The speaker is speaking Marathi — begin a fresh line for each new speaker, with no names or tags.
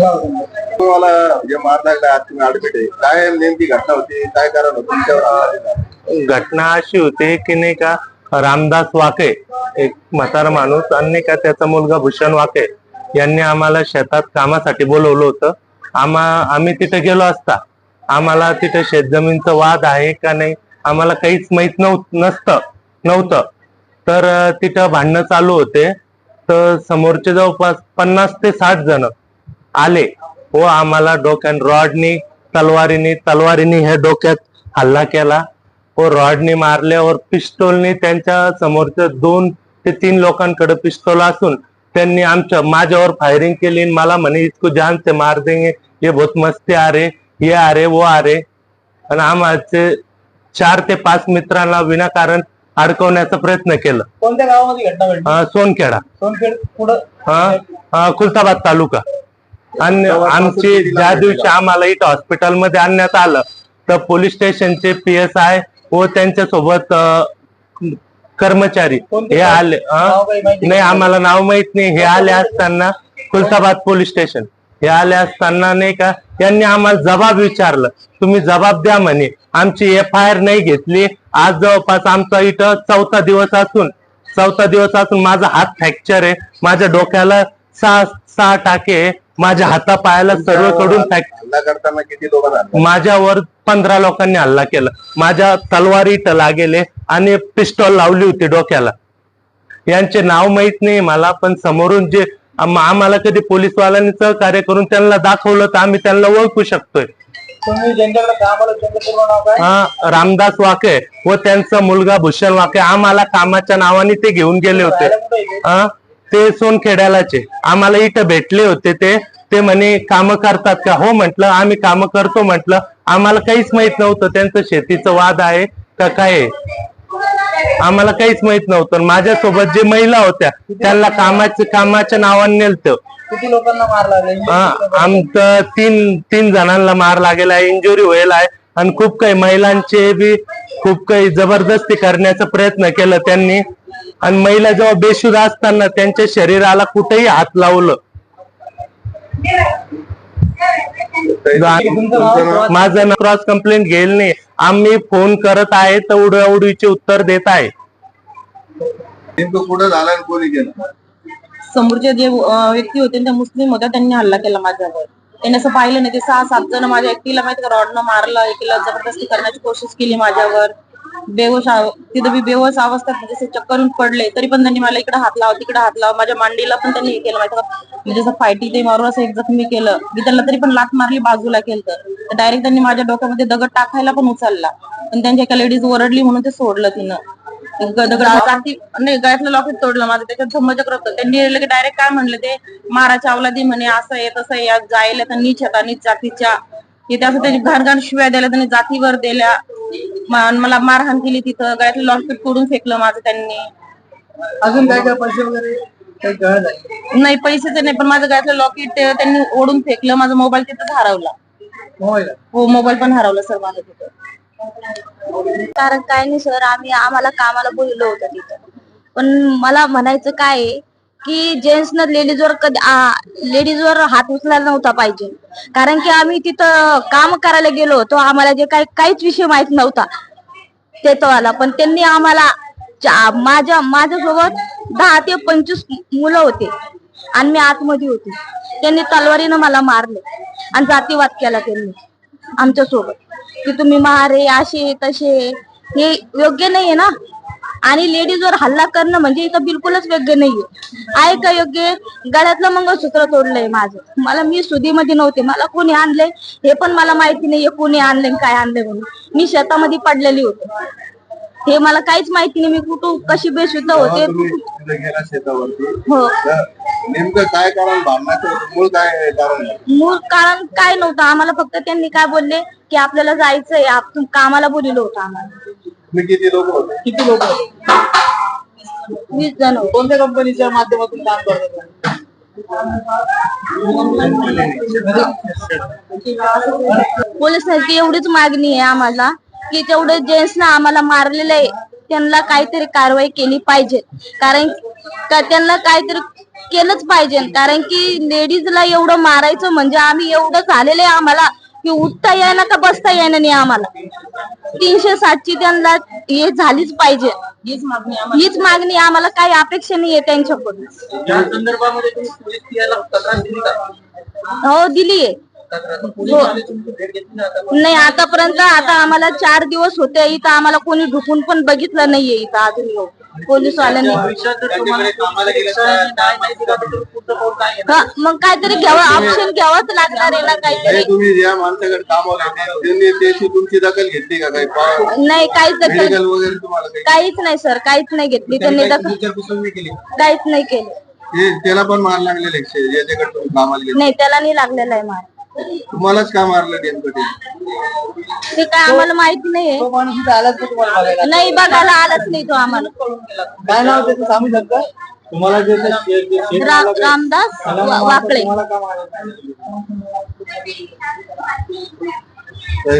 तुम्हाला जे तुम्ही ऍडमिट आहे. काय नेमकी घटना होती? काय कारण होतं? तुमच्यावर
घटना अशी होती की नाही का रामदास वाके एक म्हातारा माणूस आणि का त्याचा मुलगा भूषण वाके यांनी आम्हाला शेतात कामासाठी बोलवलं होतं. आम्हा आम्ही तिथे गेलो असता. आम्हाला तिथे शेतजमीनचा वाद आहे का नाही आम्हाला काहीच माहीत नव्ह नसतं नव्हतं. तर तिथं भांडणं चालू होते. तर समोरचे जवळपास पन्नास ते साठ जण आले. व आम्हाला डोक्यात रॉडनी तलवारीनी तलवारीनी हे डोक्यात हल्ला केला. व रॉडनी मारल्यावर पिस्तोलनी त्यांच्या समोरच्या दोन ते तीन लोकांकडे पिस्तोल असून त्यांनी आमच्या माझ्यावर फायरिंग केली आणि मला म्हणे इसको जान से मार देंगे ये बहुत मस्ती आ रे ये आ रे वो आ रे. आणि आम्हाचे चार ते पाच मित्रांना विनाकारण अडकवण्याचा प्रयत्न केला.
कोणत्या गावामध्ये घटना घडली?
सोनखेडा.
सोनखेड पुढं
हा हा, खुलताबाद तालुका. आमची ज्या दिवशी आम्हाला इथं हॉस्पिटलमध्ये आणण्यात आलं तर पोलीस स्टेशनचे पी एस आय व त्यांच्यासोबत कर्मचारी हे? आले नाही. आम्हाला नाव माहीत नाही. हे आले असताना खुलताबाद पोलीस स्टेशन. हे आले असताना नाही का यांनी आम्हाला जबाब विचारलं. तुम्ही जबाब द्या म्हणे. आमची एफ आय आर नाही घेतली. आज जवळपास आमचा इथं चौथा दिवस असून चौथा दिवस असून माझा हात फ्रॅक्चर आहे. माझ्या डोक्याला सहा सहा टाके. माझ्या हातापायाला सर्वकडून फ्रॅक्चर
हल्ला करताना किती लोक झाले?
माझ्यावर पंधरा लोकांनी हल्ला केला. माझ्या तलवारी इथं लागेले आणि पिस्टॉल लावली होती डोक्याला. यांचे नाव माहीत नाही मला पण समोरून जे आम- आम्हाला कधी पोलीसवाल्यांनी सहकार्य करून त्यांना दाखवलं तर आम्ही त्यांना ओळखू शकतोय. हा रामदास वाके व त्यांचा मुलगा भूषण वाके आम्हाला कामाच्या नावाने ते घेऊन गेले होते.
ते?
सोनखेड्यालाचे. आम्हाला इथं भेटले होते ते. ते म्हणे काम करतात का? हो म्हटलं आम्ही काम करतो म्हटलं. आम्हाला काहीच माहीत नव्हतं त्यांचं शेतीचं वाद आहे का काय. आम्हाला काहीच माहीत नव्हतं. माझ्यासोबत जे महिला होत्या त्यांना कामाच्या कामाच्या नावाने नेलतं.
किती लोकांना मार लागला?
हा, आमचं तीन तीन जणांना मार लागेला. आहे इंजुरी व्हायला आहे. आणि खूप काही महिलांचे बी खूप काही जबरदस्ती करण्याचा प्रयत्न केला त्यांनी. आणि महिला जेव्हा बेशुद्ध असताना त्यांच्या शरीराला कुठेही हात लावलं? माझं नाव क्रॉस कंप्लेंट घेईल नाही. आम्ही फोन करत आहे तर उडवाउडीचे उत्तर देत आहे.
समोरचे जे व्यक्ती होते त्या मुस्लिम होत्या त्यांनी हल्ला केला माझ्यावर. त्यांनी असं पाहिलं नाही ते सहा सात जण माझ्या एकटीला माहिती का रॉडनं मारलं एकीला जबरदस्ती करण्याची कोशिश केली माझ्यावर. बेहोश तिथं मी बेहोश अवस्थेत जसे चक्करून पडले तरी पण त्यांनी मला इकडे हात लाव तिकडे हात लाव माझ्या मांडीला पण त्यांनी हे केलं माहिती का म्हणजे जसं फायटी ते मारून असं एक जखमी केलं. मी त्यांना तरी पण लात मारली बाजूला केलं तर डायरेक्ट त्यांनी माझ्या डोक्यामध्ये दगड टाकायला पण उचलला. पण त्यांच्या एका लेडीज ओरडली म्हणून ते सोडलं तिनं. नाही गळ्यातलं लॉकेट तोडलं माझं त्याच्यात धम्मचक्र होतं त्यांनी लगे डायरेक्ट काय म्हणलं ते माराच्या अवलादी म्हणे असं आहे तसं आहे, या जायला तर नीच आता नीच जातीच्या. तिथे असं त्यांनी घाण घाण शिव्या दिल्या त्यांनी जातीवर दिल्या म- मला मारहाण केली तिथं. गळ्यातलं लॉकेट तोडून फेकलं माझं त्यांनी.
अजून काय काय पैसे वगैरे? काही
नाही. पैसेच नाही पण माझं गळ्यातलं लॉकेट त्यांनी ओढून फेकलं. माझा मोबाईल तिथंच हरवला हो मोबाईल पण हरवला सर माझं तिथं.
कारण काय नाही सर आम्ही आम्हाला कामाला बोललो होतं तिथं. पण मला म्हणायचं काय आहे की जेंट्सनं लेडीजवर कधी लेडीजवर हात उचलायला नव्हता पाहिजे. कारण की आम्ही तिथं काम करायला गेलो होतो आम्हाला जे काही काहीच विषय माहीत नव्हता. ते तो आला. पण त्यांनी आम्हाला चा- माझ्या माझ्यासोबत दहा ते पंचवीस मुलं होते. आणि मी आतमध्ये होते. त्यांनी तलवारीनं मला मारले. आणि जातीवाद केला त्यांनी आमच्यासोबत की तुम्ही मारे असे तसे. हे योग्य नाहीये ना. आणि लेडीजवर हल्ला करणं म्हणजे इथं बिलकुलच योग्य नाहीये. आहे का योग्य गळ्यातलं मंगळसूत्र तोडलंय माझं. मला मी सुधीमध्ये नव्हते मला कोणी आणलंय? हे पण मला माहिती नाहीये कोणी आणलंय काय आणलंय म्हणून. मी शेतामध्ये पडलेली होते. हे मला काहीच माहिती नाही मी कुठं कशी बेशुद्ध होते? हो.
तर नेमकं काय कारण भांडण्याचं मूळ काय कारण? आहे?
मूळ कारण काय नव्हतं? आम्हाला फक्त त्यांनी काय बोलले की आपल्याला जायचंय आपण कामाला बोललो होतं आम्हाला.
मी किती लोक होते?
किती लोक
वीस जण
कोणत्या कंपनीच्या माध्यमातून काम करतात?
पोलिसांची एवढीच मागणी आहे आम्हाला की तेवढे जेंट्सना आम्हाला मारलेलं आहे. त्यांना काहीतरी कारवाई केली पाहिजे. कारण का त्यांना काहीतरी केलंच पाहिजे. कारण की लेडीजला एवढं मारायचं म्हणजे आम्ही एवढं झालेलं आहे आम्हाला. की उठता येईना का बसता येईना नाही आम्हाला. तीनशे सातची त्यांना हे झालीच पाहिजे.
हीच मागणी आम्हाला.
काही अपेक्षा नाही आहे त्यांच्याकडून.
या संदर्भामध्ये तुम्ही पोलीस स्त्रियाला तक्रार दिली का?
हो दिलीये
आता
नाही आतापर्यंत आता आम्हाला चार दिवस होते इथं आम्हाला कोणी ढुकून पण बघितलं नाहीये इथं अजून पोलीस वाल्यांनी
भविष्यात जर तुम्हाला कामाला गेलं तर न्याय नाही दिला तर तुम्ही पुढचं पाऊल काय घेणार?
हा, मग काहीतरी घ्यावं ऑप्शन घ्यावंच लागणार आहे ना काहीतरी.
तुम्ही ज्या माणसाकडे होते त्यांनी त्याची तुमची दखल घेतली का काही? पा-
नाही काहीच दखल
मेडिकल वगैरे तुम्हाला काही
काहीच नाही सर काहीच नाही घेतली. त्यांनी दखल
विचारपूस नाही केली.
काहीच नाही केलं.
हे त्याला पण मार लागलेले ज्याच्याकडे तुम्ही कामाला गेले.
नाही त्याला नाही लागलेला आहे मार.
तुम्हालाच का मारलं डेनकडे
ते काय आम्हाला माहिती नाहीये.
तो माणूस इथं आलाच का तुम्हाला बघायला.
नाही बघायला आलाच नाही तो आम्हाला.
काय नाव त्याचं? सांगू शकता तुम्हाला जे ते शे- जे शेत
रा-
मालक आहे,
रामदास
त्याला
वा-
नाव
वाकळे.
तुम्हाला का मारायचं?